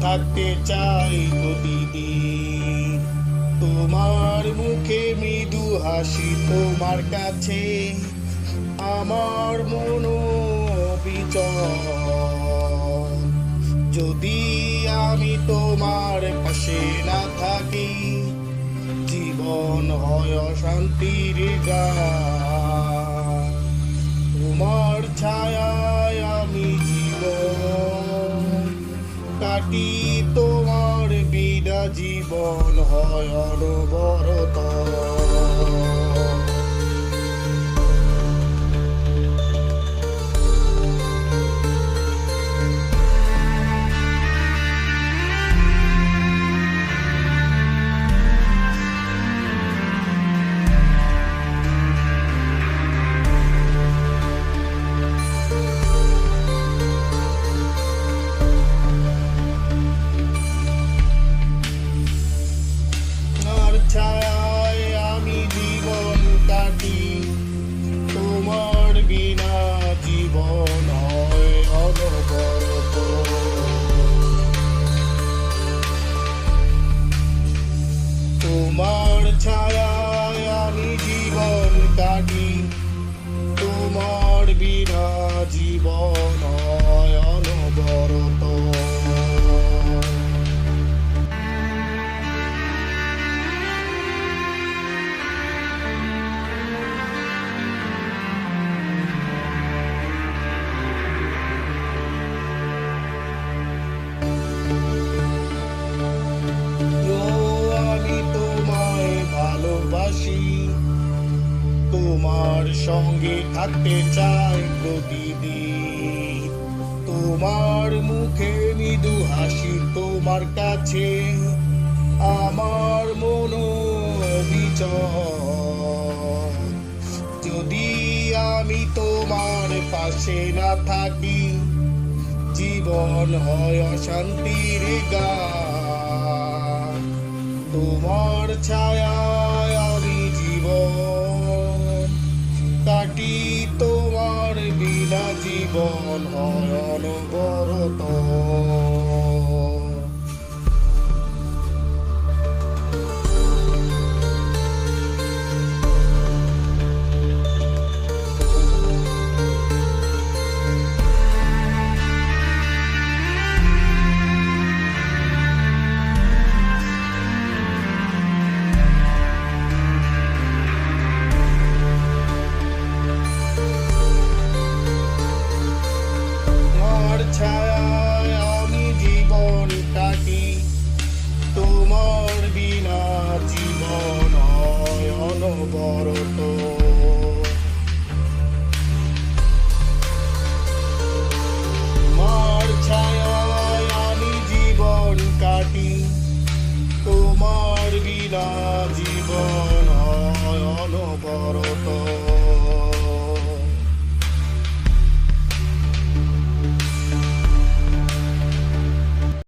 থাকতে চাই প্রতিদিন তোমার মুখে মৃদু হাসি তোমার কাছে, আমার মন যদি আমি তোমার পাশে না থাকি, জীবন হয় অশান্তির গান। কাটি তোমার বিনা জীবন হয় অনবরত? তোমার বিনা জীবন হয় অনবরত সঙ্গে থাকতে চাই প্রতিদিন তোমার মুখে মৃদু হাসি তোমার কাছে, আমার মন যদি আমি তোমার পাশে না থাকি, জীবন হয় অশান্তির গান তোমার ছায়ায় তোমার বিনা জীবন হয় অনবরত। কাটি তোমার বিনা জীবন হয় অনবরত